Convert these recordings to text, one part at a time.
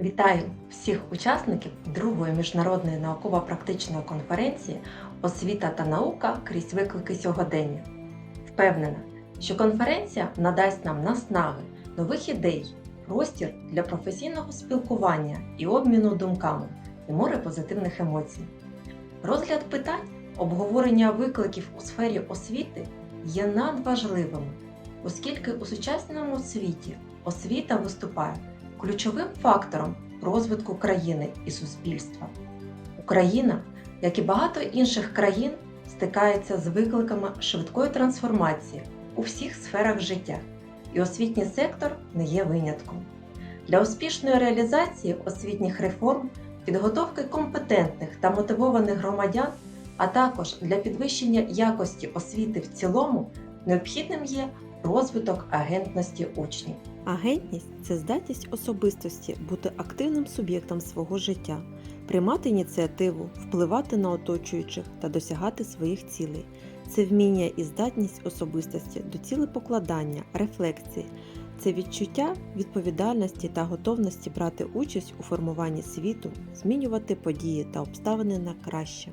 Вітаю всіх учасників другої міжнародної науково-практичної конференції Освіта та наука крізь виклики сьогодення. Впевнена, що конференція надасть нам наснаги, нових ідей, простір для професійного спілкування і обміну думками і море позитивних емоцій. Розгляд питань, обговорення викликів у сфері освіти є надважливими, оскільки у сучасному світі освіта виступає ключовим фактором розвитку країни і суспільства. Україна, як і багато інших країн, стикається з викликами швидкої трансформації у всіх сферах життя, і освітній сектор не є винятком. Для успішної реалізації освітніх реформ, підготовки компетентних та мотивованих громадян, а також для підвищення якості освіти в цілому, необхідним є розвиток агентності учнів. Агентність це здатність особистості бути активним суб'єктом свого життя, приймати ініціативу, впливати на оточуючих та досягати своїх цілей. Це вміння і здатність особистості до цілепокладання, рефлексії, це відчуття відповідальності та готовності брати участь у формуванні світу, змінювати події та обставини на краще.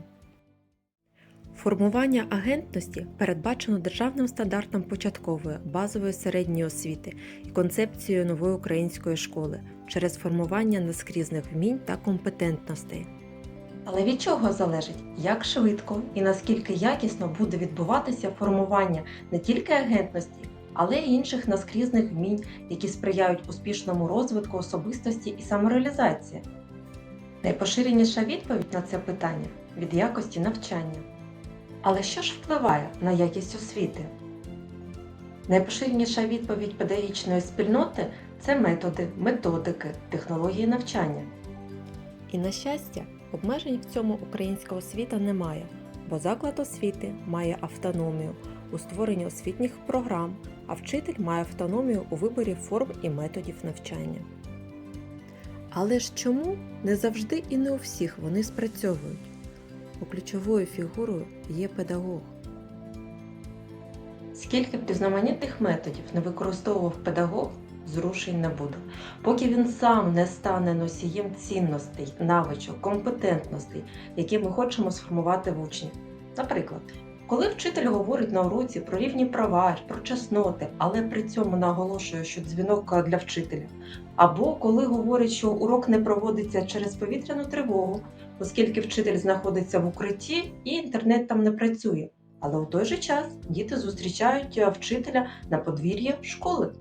Формування агентності передбачено державним стандартом початкової, базової середньої освіти і концепцією нової української школи через формування наскрізних вмінь та компетентностей. Але від чого залежить, як швидко і наскільки якісно буде відбуватися формування не тільки агентності, але й інших наскрізних вмінь, які сприяють успішному розвитку особистості і самореалізації? Найпоширеніша відповідь на це питання від якості навчання. Але що ж впливає на якість освіти? Найпоширеніша відповідь педагогічної спільноти це методи, методики, технології навчання. І на щастя, обмежень в цьому українська освіта немає, бо заклад освіти має автономію у створенні освітніх програм, а вчитель має автономію у виборі форм і методів навчання. Але ж чому не завжди і не у всіх вони спрацьовують? Бо ключовою фігурою є педагог. Скільки б різноманітних методів не використовував педагог, зрушень не буде, поки він сам не стане носієм цінностей, навичок, компетентностей, які ми хочемо сформувати в учні. Наприклад, коли вчитель говорить на уроці про рівні права, про чесноти, але при цьому наголошує, що дзвінок для вчителя, або коли говорить, що урок не проводиться через повітряну тривогу, оскільки вчитель знаходиться в укритті і інтернет там не працює. Але у той же час діти зустрічають е, вчителя на подвір'ї школи.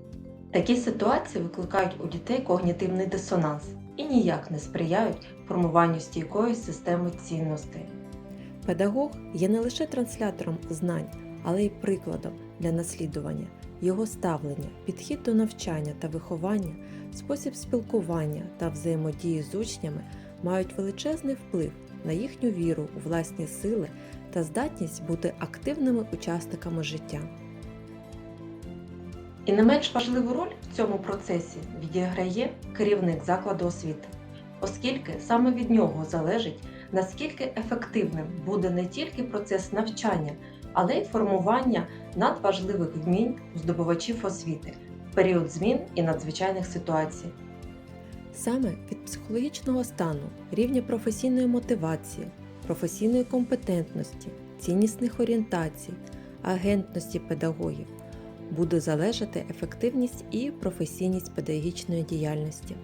Такі ситуації викликають у дітей когнітивний дисонанс і ніяк не сприяють формуванню стійкої системи цінностей. Педагог є не лише транслятором знань, але й прикладом для наслідування, його ставлення, підхід до навчання та виховання, спосіб спілкування та взаємодії з учнями мають величезний вплив на їхню віру у власні сили та здатність бути активними учасниками життя. І не менш важливу роль в цьому процесі відіграє керівник закладу освіти, оскільки саме від нього залежить, наскільки ефективним буде не тільки процес навчання, але й формування надважливих вмінь у здобувачів освіти в період змін і надзвичайних ситуацій. Саме від психологічного стану, рівня професійної мотивації, професійної компетентності, ціннісних орієнтацій, агентності педагогів буде залежати ефективність і професійність педагогічної діяльності.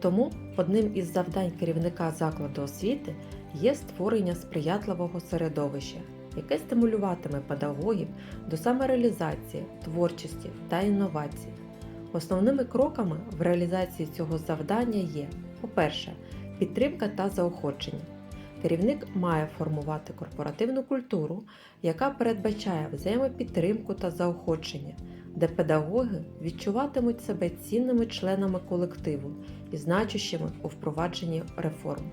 Тому одним із завдань керівника закладу освіти є створення сприятливого середовища, яке стимулюватиме педагогів до самореалізації, творчості та інновацій. Основними кроками в реалізації цього завдання є, по-перше, підтримка та заохочення. Керівник має формувати корпоративну культуру, яка передбачає взаємопідтримку та заохочення, де педагоги відчуватимуть себе цінними членами колективу і значущими у впровадженні реформ.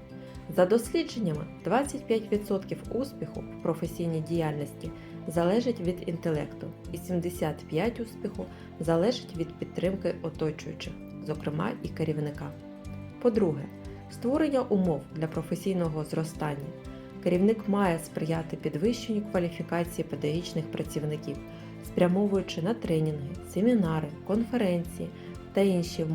За дослідженнями, 25% успіху в професійній діяльності залежить від інтелекту, і 75% успіху залежить від підтримки оточуючих, зокрема і керівника. По-друге, створення умов для професійного зростання. Керівник має сприяти підвищенню кваліфікації педагогічних працівників, спрямовуючи на тренінги, семінари, конференції, та інші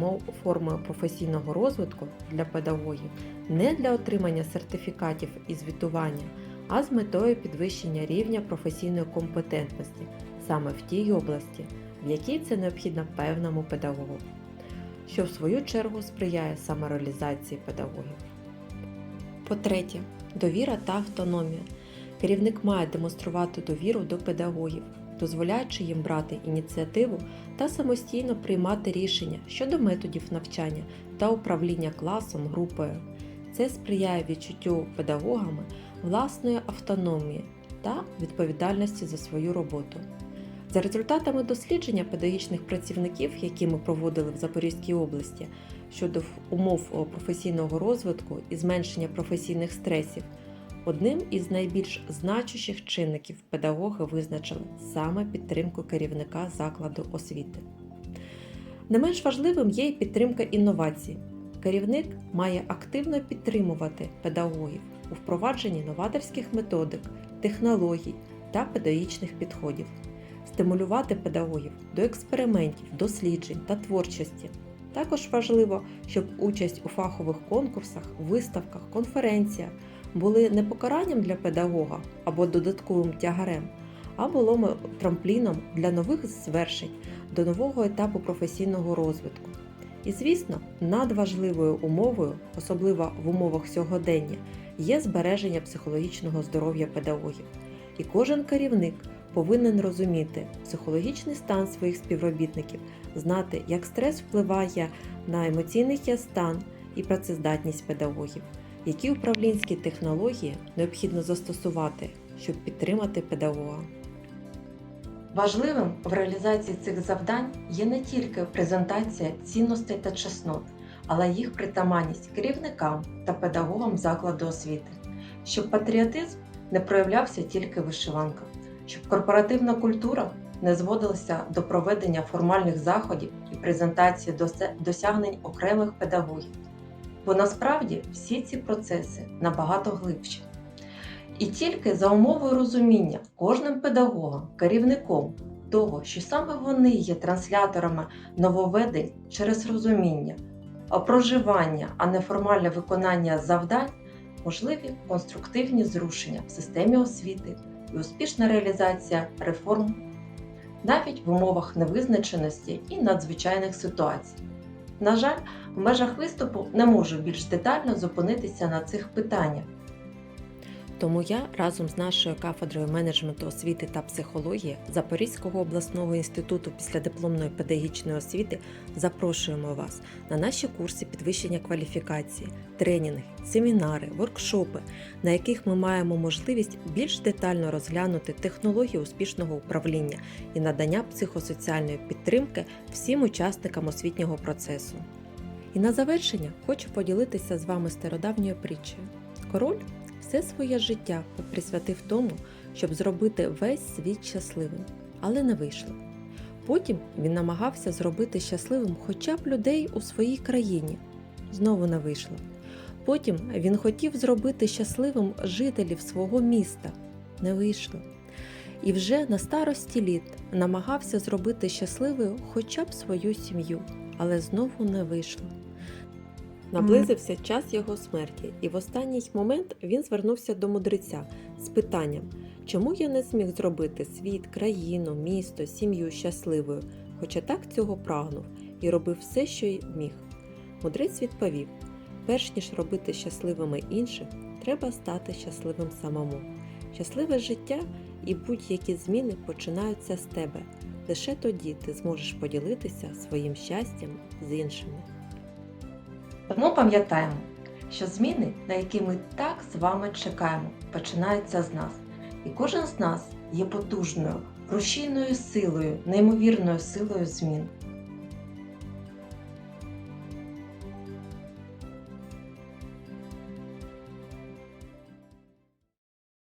форми професійного розвитку для педагогів не для отримання сертифікатів і звітування, а з метою підвищення рівня професійної компетентності саме в тій області, в якій це необхідно певному педагогу, що в свою чергу сприяє самореалізації педагогів. По-третє, довіра та автономія. Керівник має демонструвати довіру до педагогів, дозволяючи їм брати ініціативу та самостійно приймати рішення щодо методів навчання та управління класом, групою. Це сприяє відчуттю педагогами власної автономії та відповідальності за свою роботу. За результатами дослідження педагогічних працівників, які ми проводили в Запорізькій області щодо умов професійного розвитку і зменшення професійних стресів, одним із найбільш значущих чинників педагоги визначили саме підтримку керівника закладу освіти. Не менш важливим є і підтримка інновацій. Керівник має активно підтримувати педагогів у впровадженні новаторських методик, технологій та педагогічних підходів, стимулювати педагогів до експериментів, досліджень та творчості. Також важливо, щоб участь у фахових конкурсах, виставках, конференціях були не покаранням для педагога або додатковим тягарем, а було трампліном для нових звершень до нового етапу професійного розвитку. І, звісно, надважливою умовою, особливо в умовах сьогодення, є збереження психологічного здоров'я педагогів. І кожен керівник повинен розуміти психологічний стан своїх співробітників, знати, як стрес впливає на емоційний стан і працездатність педагогів, які управлінські технології необхідно застосувати, щоб підтримати педагога. Важливим в реалізації цих завдань є не тільки презентація цінностей та чеснот, але їх притаманність керівникам та педагогам закладу освіти, щоб патріотизм не проявлявся тільки в вишиванках, щоб корпоративна культура не зводилася до проведення формальних заходів і презентації досягнень окремих педагогів. Бо насправді всі ці процеси набагато глибші. І тільки за умовою розуміння кожним педагогом, керівником того, що саме вони є трансляторами нововведень через розуміння, проживання, а не формальне виконання завдань, можливі конструктивні зрушення в системі освіти і успішна реалізація реформ навіть в умовах невизначеності і надзвичайних ситуацій. На жаль, в межах виступу не можу більш детально зупинитися на цих питаннях. Тому я разом з нашою кафедрою менеджменту освіти та психології Запорізького обласного інституту післядипломної педагогічної освіти запрошуємо вас на наші курси підвищення кваліфікації, тренінги, семінари, воркшопи, на яких ми маємо можливість більш детально розглянути технології успішного управління і надання психосоціальної підтримки всім учасникам освітнього процесу. І на завершення хочу поділитися з вами стародавньою притчею. Король все своє життя присвятив тому, щоб зробити весь світ щасливим, але не вийшло. Потім він намагався зробити щасливим хоча б людей у своїй країні. Знову не вийшло. Потім він хотів зробити щасливим жителів свого міста. Не вийшло. І вже на старості літ намагався зробити щасливою хоча б свою сім'ю, але знову не вийшло. Наблизився час його смерті, і в останній момент він звернувся до мудреця з питанням, чому я не зміг зробити світ, країну, місто, сім'ю щасливою, хоча так цього прагнув і робив все, що й міг. Мудрець відповів: перш ніж робити щасливими інших, треба стати щасливим самому. Щасливе життя і будь-які зміни починаються з тебе. Лише тоді ти зможеш поділитися своїм щастям з іншими. Тому пам'ятаємо, що зміни, на які ми так з вами чекаємо, починаються з нас. І кожен з нас є потужною, рушійною силою, неймовірною силою змін.